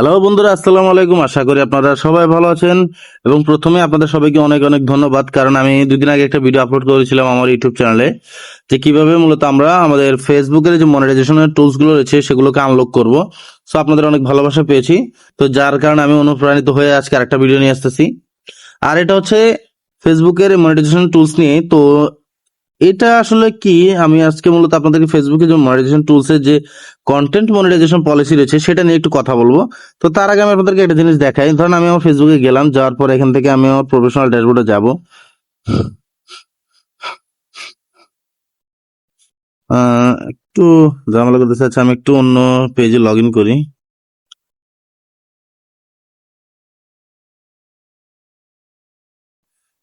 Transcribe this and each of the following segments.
Hello বন্ধুরা, আসসালামু আলাইকুম। আশা করি আপনারা সবাই ভালো আছেন। এবং প্রথমে আপনাদের সবাইকে অনেক অনেক ধন্যবাদ, কারণ আমি দুদিন আগে একটা ভিডিও আপলোড করেছিলাম আমার ইউটিউব চ্যানেলে, যে কীভাবে মূলত আমরা আমাদের ফেসবুকের যে মনিটাইজেশনের টুলসগুলো রয়েছে, সেগুলোকে আনলক করব। সো আপনাদের অনেক ভালোবাসা পেয়েছি। তো যার কারণে আমি অনুপ্রাণিত হয়ে আজকে আরেকটা ভিডিও নিয়ে আসতেছি। আর এটা হচ্ছে ফেসবুকের মনিটাইজেশন টুলস নিয়ে, তো এটা আসলে কি? আমি আজকে মূলত আপনাদেরকে ফেসবুকে যে মনিটাইজেশন টুলস এর যে কন্টেন্ট মনিটাইজেশন পলিসি রয়েছে, সেটা নিয়ে একটু কথা বলব। তো তার আগে আমি আপনাদেরকে একটা জিনিস দেখাই। ধরুন আমি আমার ফেসবুকে গেলাম, যাওয়ার পর এখান থেকে আমি আমার প্রফেশনাল ড্যাশবোর্ডে যাব। একটু ঝামেলা করতে চাচ্ছি, আমি একটু অন্য পেজে লগ ইন করি।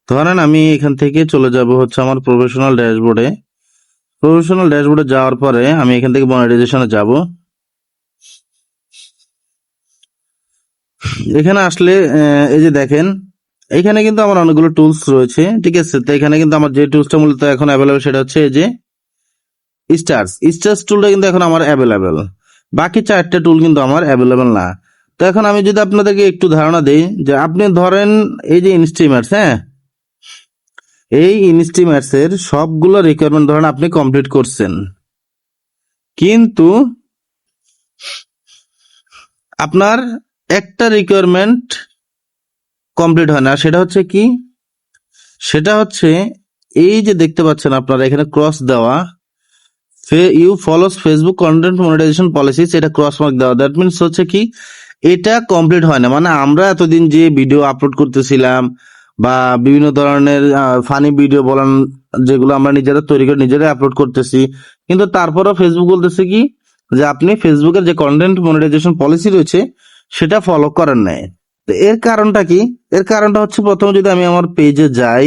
ধরেন আমি এখান থেকে চলে যাব হচ্ছে আমার প্রফেশনাল ড্যাশবোর্ডে প্রফেশনাল ড্যাশবোর্ডে যাওয়ার পরে আমি এখান থেকে মনিটাইজেশনে যাব। এখানে আসলে এই যে দেখেন, এখানে কিন্তু আমার অনেকগুলো টুলস রয়েছে, ঠিক আছে? তো এখানে কিন্তু আমার যে টুলসটা মূলত এখন অ্যাভেলেবেল সেটা হচ্ছে এই যে স্টার্স স্টার্স টুলটা কিন্তু এখন আমার অ্যাভেলেবেল বাকি চারটে টুল কিন্তু আমার অ্যাভেলেবেল না। তো এখন আমি যদি আপনাদেরকে একটু ধারণা দিই, যে আপনি ধরেন এই যে ইনস্টিমার্স হ্যাঁ? এই ইনস্টিমার্স এর সবগুলো রিকোয়ারমেন্ট ধরেন আপনি কমপ্লিট করছেন। কিন্তু আপনার একটা রিকোয়ারমেন্ট কমপ্লিট হয় না, সেটা হচ্ছে কি? সেটা হচ্ছে এই যে দেখতে পাচ্ছেন আপনারা, এখানে ক্রস দেওয়া। You follows Facebook content monetization policy এটা ক্রস মার্ক দেওয়া। দ্যাট মিনস হচ্ছে কি, এটা কমপ্লিট হয় না। মানে আমরা এতদিন যে ভিডিও আপলোড করতেছিলাম বা বিভিন্ন ধরনের ফানি ভিডিও বলেন, যেগুলো আমরা নিজেরা তৈরি করে নিজেরাই আপলোড করতেছি। কিন্তু তারপরেও ফেসবুক বলতেছে কি, যে আপনি ফেসবুকের যে কন্টেন্ট মনিটাইজেশন পলিসি রয়েছে, সেটা ফলো করেন নাই। এর কারণটা কি? এর কারণটা হচ্ছে প্রথমে যদি আমি আমার পেজে যাই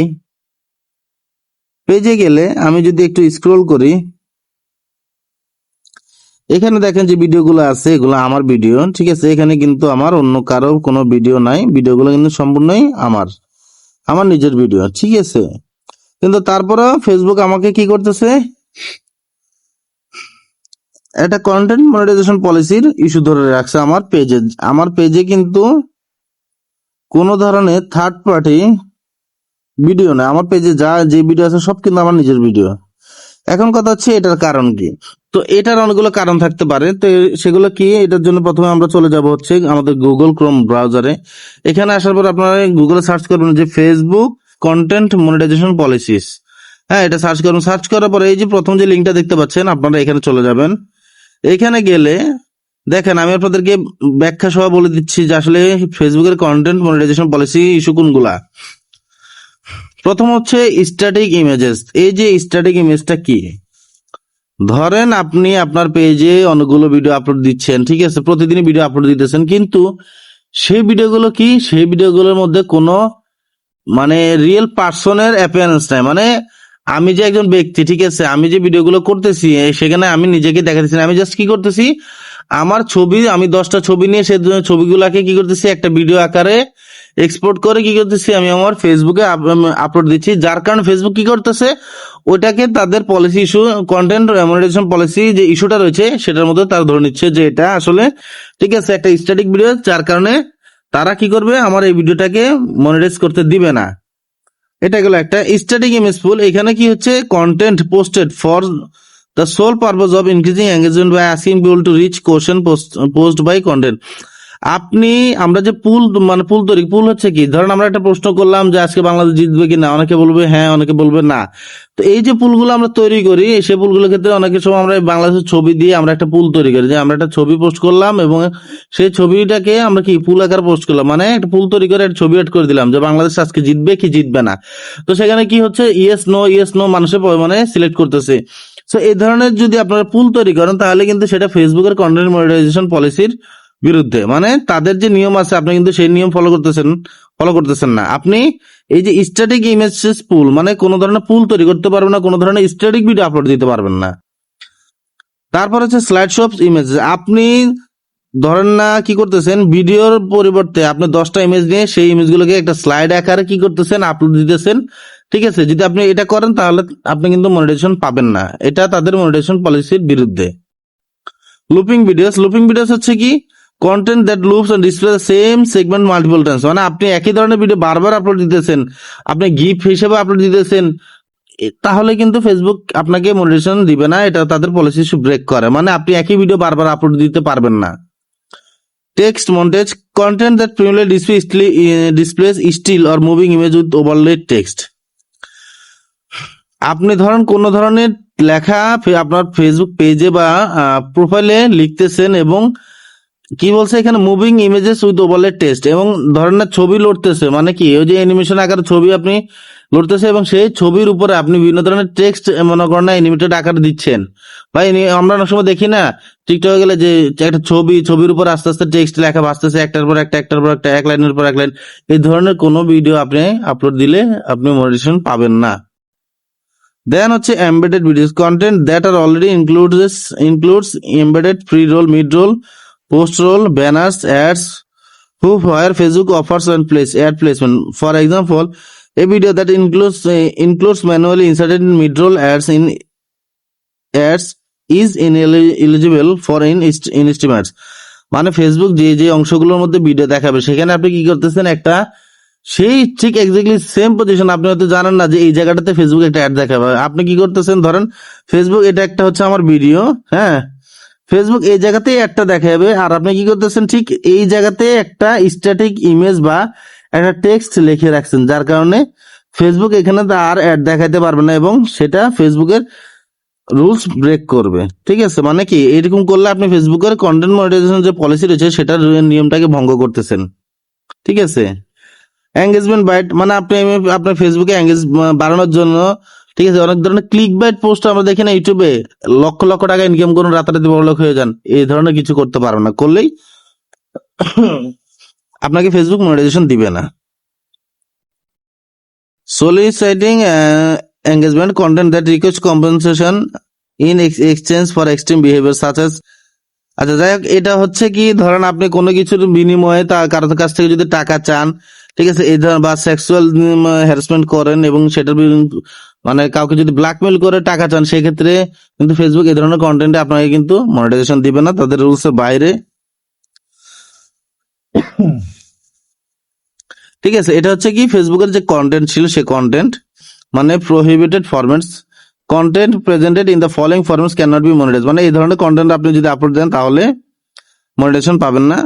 পেজে গেলে আমি যদি একটু স্ক্রোল করি, এখানে দেখেন যে ভিডিওগুলো আছে, এগুলো আমার ভিডিও ঠিক আছে? এখানে কিন্তু আমার অন্য কারও কোনো ভিডিও নাই ভিডিওগুলো কিন্তু সম্পূর্ণই আমার। আমার নিজের ভিডিও ঠিক আছে? কিন্তু তারপরে ফেসবুক আমাকে কি করতেছে? একটা কন্টেন্ট মনিটাইজেশন পলিসির ইস্যু ধরে রাখছে আমার পেজে আমার পেজে কিন্তু কোনো ধরনের থার্ড পার্টি ভিডিও না। আমার পেজে যা যে ভিডিও আছে সব কিন্তু আমার নিজের ভিডিও এখন কথা হচ্ছে এটার কারণ কি? তো এটার অনেকগুলো কারণ থাকতে পারে। তো সেগুলো কি? এটার জন্য প্রথমে আমরা চলে যাব হচ্ছে আমাদের গুগল ক্রোম ব্রাউজারে এখানে আসার পর আপনারা গুগলে সার্চ করবেন যে ফেসবুক কন্টেন্ট মনিটাইজেশন পলিসিস হ্যাঁ এটা সার্চ করুন। সার্চ করার পরে এই যে প্রথম যে লিঙ্কটা দেখতে পাচ্ছেন, আপনারা এখানে চলে যাবেন। এখানে গেলে দেখেন, আমি আপনাদেরকে ব্যাখ্যা সহ বলে দিচ্ছি যে আসলে ফেসবুকের কন্টেন্ট মনিটাইজেশন পলিসি ইস্যু কোনগুলা? প্রথম হচ্ছে স্ট্যাটিক ইমেজেস এই যে স্ট্যাটিক ইমেজটা কি? ধরেন আপনি আপনার পেজে অনেকগুলো ভিডিও আপলোড দিচ্ছেন, ঠিক আছে? প্রতিদিন ভিডিও আপলোড দিতেছেন, কিন্তু সেই ভিডিওগুলো কি? সেই ভিডিওগুলোর মধ্যে কোনো মানে রিয়েল পার্সনের অ্যাপিয়ারেন্স নাই। মানে আমি যে একজন ব্যক্তি, ঠিক আছে? আমি যে ভিডিওগুলো করতেছি সেখানে আমি নিজেকে দেখাতেছি আমি জাস্ট কি করতেছি? আমার ছবি, আমি দশটা ছবি নিয়ে সেই ছবিগুলোকে ছবিগুলাকে কি করতেছি? একটা ভিডিও আকারে এক্সপোর্ট করে কি করতেছি, আমি আমার ফেসবুকে আপলোড দিচ্ছি। যার কারণে ফেসবুক কি করতেছে, ওইটাকে তাদের policy issue content monetization policy যে ইস্যুটা রয়েছে, সেটার মধ্যে তারা ধরে নিচ্ছে যে এটা আসলে ঠিক আছে, একটা স্ট্যাটিক ভিডিও যার কারণে তারা কি করবে, আমার এই ভিডিওটাকে মনিটাইজ করতে দিবে না। এটা গেল একটা স্ট্যাটিক ইমেজ পুল এখানে কি হচ্ছে content posted for the sole purpose of increasing engagement by asking people to reach question post by content আপনি, আমরা যে পুল মানে পুল তৈরি, পুল হচ্ছে কি? ধরেন আমরা একটা প্রশ্ন করলাম যে আজকে বাংলাদেশ জিতবে কি না অনেকে বলবে হ্যাঁ অনেকে বলবে না। তো এই যে পুলগুলো আমরা তৈরি করি সেই পুলগুলোর ক্ষেত্রে অনেকের সময় আমরা বাংলাদেশের ছবি দিয়ে আমরা একটা পুল তৈরি করি। যে আমরা একটা ছবি পোস্ট করলাম এবং সেই ছবিটাকে আমরা কি পুল আকার পোস্ট করলাম? মানে একটা পুল তৈরি করে একটা ছবি অ্যাড করে দিলাম যে বাংলাদেশ আজকে জিতবে কি জিতবে না। তো সেখানে কি হচ্ছে? ইয়েস নো ইয়েস নো মানুষের মানে সিলেক্ট করতেছে। তো এই ধরনের যদি আপনারা পুল তৈরি করেন, তাহলে কিন্তু সেটা ফেসবুকের কন্টেন্ট মনিটাইজেশন পলিসির বিরুদ্ধে। মানে তাদের যে নিয়ম আছে, আপনি কিন্তু সেই নিয়ম ফলো করতেছেন ফলো করতেছেন না। আপনি এই যে স্ট্যাটিক ইমেজেস পুল মানে কোনো ধরনের পুল তৈরি করতে পারবেন না, কোনো ধরনের স্ট্যাটিক ভিডিও আপলোড দিতে পারবেন না। তারপর হচ্ছে স্লাইড শপ ইমেজ আপনি ধরেন না কি করতেছেন ভিডিওর পরিবর্তে আপনি দশটা ইমেজ নিয়ে সেই ইমেজগুলোকে একটা স্লাইড আকারে কি করতেছেন আপলোড দিতেছেন। ঠিক আছে? যদি আপনি এটা করেন, তাহলে আপনি কিন্তু মনিটাইজেশন পাবেন না। এটা তাদের মনিটাইজেশন পলিসির বিরুদ্ধে। লুপিং ভিডিওস লুপিং ভিডিওস হচ্ছে কি? Content that loops and display same segment multiple times মানে আপনি একই ধরনের ভিডিও বারবার আপলোড দিতেছেন, আপনি গিফট হিসেবে আপলোড দিতেছেন তাহলে কিন্তু ফেসবুক আপনাকে মনিটেশন দিবে না, এটা তাদের পলিসি ব্রেক করে। মানে আপনি একই ভিডিও বারবার আপলোড দিতে পারবেন না। Text montage content that primarily display displays still or moving image with overlay text আপনি ধরেন কোন ধরনের লেখা আপনার ফেসবুক পেজে বা প্রোফাইলে লিখতেছেন এবং কি বলছে এখানে? Moving images with overlay text এবং ধরেন না, ছবি লড়তেছে মানে কি? ওই যে অ্যানিমেশন আকারে ছবি আপনি লড়তেছে এবং সেই ছবির উপরে আপনি বিভিন্ন ধরনের টেক্সট মনে করেন না অ্যানিমেটেড আকারে দিচ্ছেন। এনি- আমরা অনেক সময় দেখি না টিকটকে গেলে যে একটা ছবি, ছবির উপর আস্তে আস্তে টেক্সট লেখা ভাসতেছে, একটার পর একটা, একটার পর একটা, এক লাইনের পর এক লাইন, এই ধরনের কোনো ভিডিও আপনি আপলোড দিলে আপনি মনিটেশন পাবেন না। দেন হচ্ছে embedded videos content that are already includes includes embedded pre roll mid roll post roll banners ads who fire Facebook offers and place ad placement for example a video that includes includes manually inserted mid roll ads in ads is in eligible for in instruments মানে Facebook যে যে অংশগুলোর মধ্যে video দেখাবে, সেখানে আপনি কি করতেছেন? একটা সেই ঠিক এক্স্যাক্টলি সেম পজিশন আপনি হয়তো জানেন না যে এই জায়গাটাতে ফেসবুক একটা অ্যাড দেখাবে। আপনি কি করতেছেন? ধরেন ফেসবুক এটা একটা হচ্ছে আমার ভিডিও হ্যাঁ? ফেসবুক এই জায়গাতেই একটা দেখাবে। আর আপনি কি করতেছেন? ঠিক এই জায়গাতে একটা স্ট্যাটিক ইমেজ বা একটা টেক্সট লিখে রাখছেন, যার কারণে ফেসবুক এখানে আর অ্যাড দেখাইতে পারবে না এবং সেটা ফেসবুকের রুলস ব্রেক করবে। ঠিক আছে? মানে কি এরকম করলে আপনি ফেসবুকের কন্টেন্ট মনিটাইজেশন যে পলিসি রয়েছে, সেটার নিয়মটাকে ভঙ্গ করতেছেন। ঠিক আছে? এঙ্গেজমেন্ট বাইট মানে আপনি আপনার ফেসবুকে এঙ্গেজ বাড়ানোর জন্য ঠিক আছে অনেক ধরনের ক্লিক বাইট পোস্ট আমরা দেখি না ইউটিউবে লক্ষ লক্ষ টাকা ইনকাম করুন রাতারাতি বড় লোক হয়ে যান। এই ধরনের কিছু করতে পারো না। করলেই আপনাকে ফেসবুক মনিটাইজেশন দিবে না। soliciting uh, engagement content that requires compensation in ex- exchange for extreme behavior আচ্ছা যাই হোক এটা হচ্ছে কি ধরেন আপনি কোনো কিছুর বিনিময়ে তা কারোর কাছ থেকে যদি টাকা চান ঠিক আছে এই ধরনের বা সেক্সুয়াল হ্যারাসমেন্ট করেন এবং সেটার মানে কাউকে যদি ব্ল্যাকমেল করে টাকা চান, সেক্ষেত্রে কিন্তু ফেসবুক এই ধরনের কন্টেন্টে আপনাকে কিন্তু মনিটাইজেশন দিবে না। তাদের রুলস এর বাইরে। ঠিক আছে, এটা হচ্ছে কি? ফেসবুকের যে কন্টেন্ট ছিল, সে কন্টেন্ট মানে prohibited formats content presented in the following formats can not be monetize মানে এই ধরনের কন্টেন্ট আপনি যদি আপলোড দেন, তাহলে মনিটাইজেশন পাবেন না।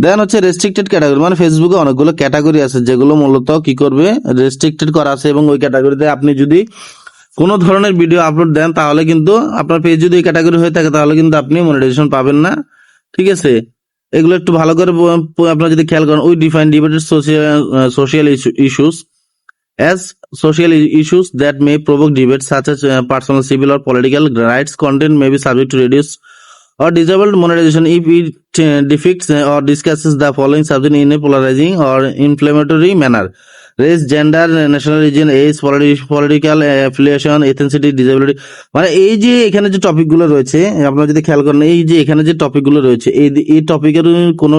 দেন হচ্ছে রেস্ট্রিক্টেড ক্যাটাগরি মানে ফেসবুকে অনেকগুলো ক্যাটাগরি আছে যেগুলো মূলত কি করবে? রেস্ট্রিক্টেড করা আছে এবং ওই ক্যাটাগরিতে আপনি যদি কোনো ধরনের ভিডিও আপলোড দেন তাহলে কিন্তু আপনার পেজ যদি ওই ক্যাটাগরি হয়ে থাকে তাহলে কিন্তু আপনি মনিটাইজেশন পাবেন না। ঠিক আছে? এগুলো একটু ভালো করে ব- আপনারা যদি খেয়াল করেন we define debated social social issues as social issues that may debate such as uh, personal civil or political rights content may be subject to reduce or disabled monetization if it uh, depicts uh, or discusses the following subject in a polarizing or inflammatory manner race gender uh, national region age political uh, affiliation ethnicity disability মানে এই যে এখানে যে টপিকগুলো রয়েছে আপনারা যদি খেয়াল করেন এই যে এখানে যে টপিকগুলো রয়েছে এই এই টপিকের কোনো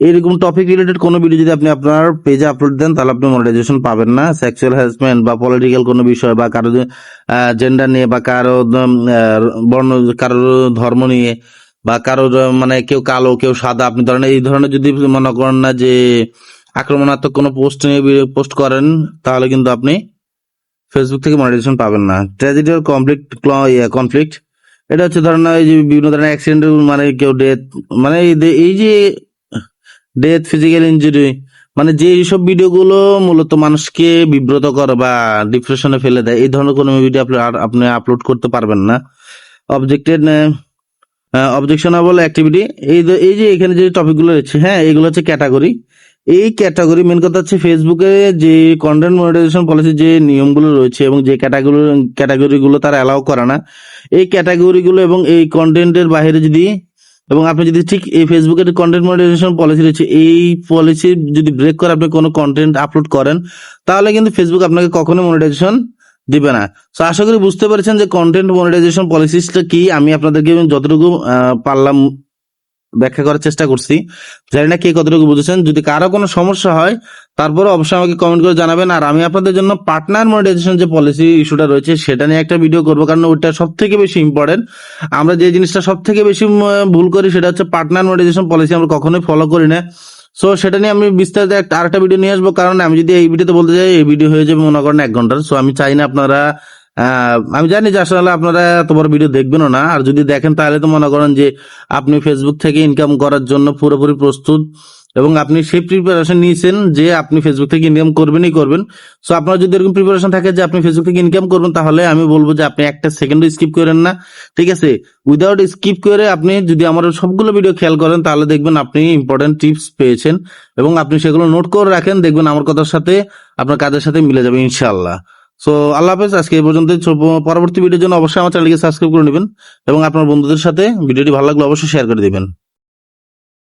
এরকম টপিক রিলেটেড কোনো ভিডিও যদি আপনি আপনার পেজে আপলোড দেন, তাহলে আপনি মনিটাইজেশন পাবেন না। সেক্সুয়াল হ্যারাসমেন্ট বা পলিটিক্যাল কোনো বিষয় বা কারও জেন্ডার নিয়ে বা কারও বর্ণ, কারোর ধর্ম নিয়ে বা কারও মানে কেউ কালো, কেউ সাদা, আপনি ধরেন এই ধরনের যদি মনে করেন না যে আক্রমণাত্মক কোনো পোস্ট নিয়ে পোস্ট করেন, তাহলে কিন্তু আপনি ফেসবুক থেকে মনিটাইজেশন পাবেন না। ট্র্যাজেডি কমপ্লিট কনফ্লিক্ট এটা হচ্ছে ধরেন এই যে বিভিন্ন ধরনের অ্যাক্সিডেন্ট মানে কেউ ডেথ মানে এই যে ডেথ ফিজিক্যাল ইনজুরি মানে যে এইসব ভিডিওগুলো মূলত মানুষকে বিব্রত করে বা ডিপ্রেশনে ফেলে দেয়, এই ধরনের কোনো ভিডিও আপনি আপনি আপলোড করতে পারবেন না। অবজেক্টেড অবজেকশনাবল অ্যাক্টিভিটি এই এই যে এখানে যে টপিকগুলো রয়েছে হ্যাঁ এগুলো হচ্ছে ক্যাটাগরি এই ক্যাটাগরি মেন কথা হচ্ছে ফেসবুকে যে কন্টেন্ট মনিটাইজেশন পলিসি যে নিয়মগুলো রয়েছে এবং যে ক্যাটাগরি ক্যাটাগরিগুলো তারা অ্যালাউ করে না, এই ক্যাটাগরিগুলো এবং এই কন্টেন্টের বাইরে যদি এবং আপনি যদি ঠিক এই ফেসবুকের কন্টেন্ট মনিটাইজেশন পলিসি রয়েছে, এই পলিসি যদি ব্রেক করে আপনি কোনো কন্টেন্ট আপলোড করেন, তাহলে কিন্তু ফেসবুক আপনাকে কখনো মনিটাইজেশন দিবে না। তো আশা করি বুঝতে পেরেছেন যে কন্টেন্ট মনিটাইজেশন পলিসিসটা কি। আমি আপনাদেরকে যতটুকু পারলাম ব্যাখ্যা করার চেষ্টা করছি। জানি না কে কতটুকু বুঝেছেন। যদি কারও কোনো সমস্যা হয় তারপরে অবশ্যই আমাকে কমেন্ট করে জানাবেন। আর আমি আপনাদের জন্য পার্টনার মনিটাইজেশন যে পলিসি ইস্যুটা রয়েছে, সেটা নিয়ে একটা ভিডিও করব, কারণ ওইটা সব থেকে বেশি ইম্পর্টেন্ট আমরা যে জিনিসটা সব থেকে বেশি ভুল করি, সেটা হচ্ছে পার্টনার মনিটাইজেশন পলিসি আমরা কখনোই ফলো করি না। সো সেটা নিয়ে আমি বিস্তারিত একটা আরেকটা ভিডিও নিয়ে আসব, কারণ আমি যদি এই ভিডিওতে বলতে যাই, এই ভিডিও হয়ে যাবে মনে করেন এক ঘণ্টার। সো আমি চাই না আপনারা আমি জানি যে আসলে আপনারা বড় ভিডিও দেখবেনও না। আর যদি দেখেন, তাহলে তো মনে করেন যে আপনি ফেসবুক থেকে ইনকাম করার জন্য পুরোপুরি প্রস্তুত এবং আপনি সেই প্রিপারেশন নিয়েছেন যে আপনি ফেসবুক থেকে ইনকাম করবেনই করবেন। সো আপনার যদি এরকম প্রিপারেশন থাকে যে আপনি ফেসবুক থেকে ইনকাম করবেন, তাহলে আমি বলব যে আপনি একটা সেকেন্ডও স্কিপ করেন না। ঠিক আছে? উইদাউট স্কিপ করে আপনি যদি আমার সবগুলো ভিডিও খেয়াল করেন, তাহলে দেখবেন আপনি ইম্পর্টেন্ট টিপস পেয়েছেন এবং আপনি সেগুলো নোট করে রাখেন, দেখবেন আমার কথার সাথে, আপনার কাজের সাথে মিলে যাবে ইনশাআল্লাহ। সো আল্লাহ হাফেজ, আজকে এই পর্যন্ত পরবর্তী ভিডিওর জন্য অবশ্যই আমার চ্যানেলকে সাবস্ক্রাইব করে নেবেন এবং আপনার বন্ধুদের সাথে ভিডিওটি ভালো লাগলে অবশ্যই শেয়ার করে দিবেন।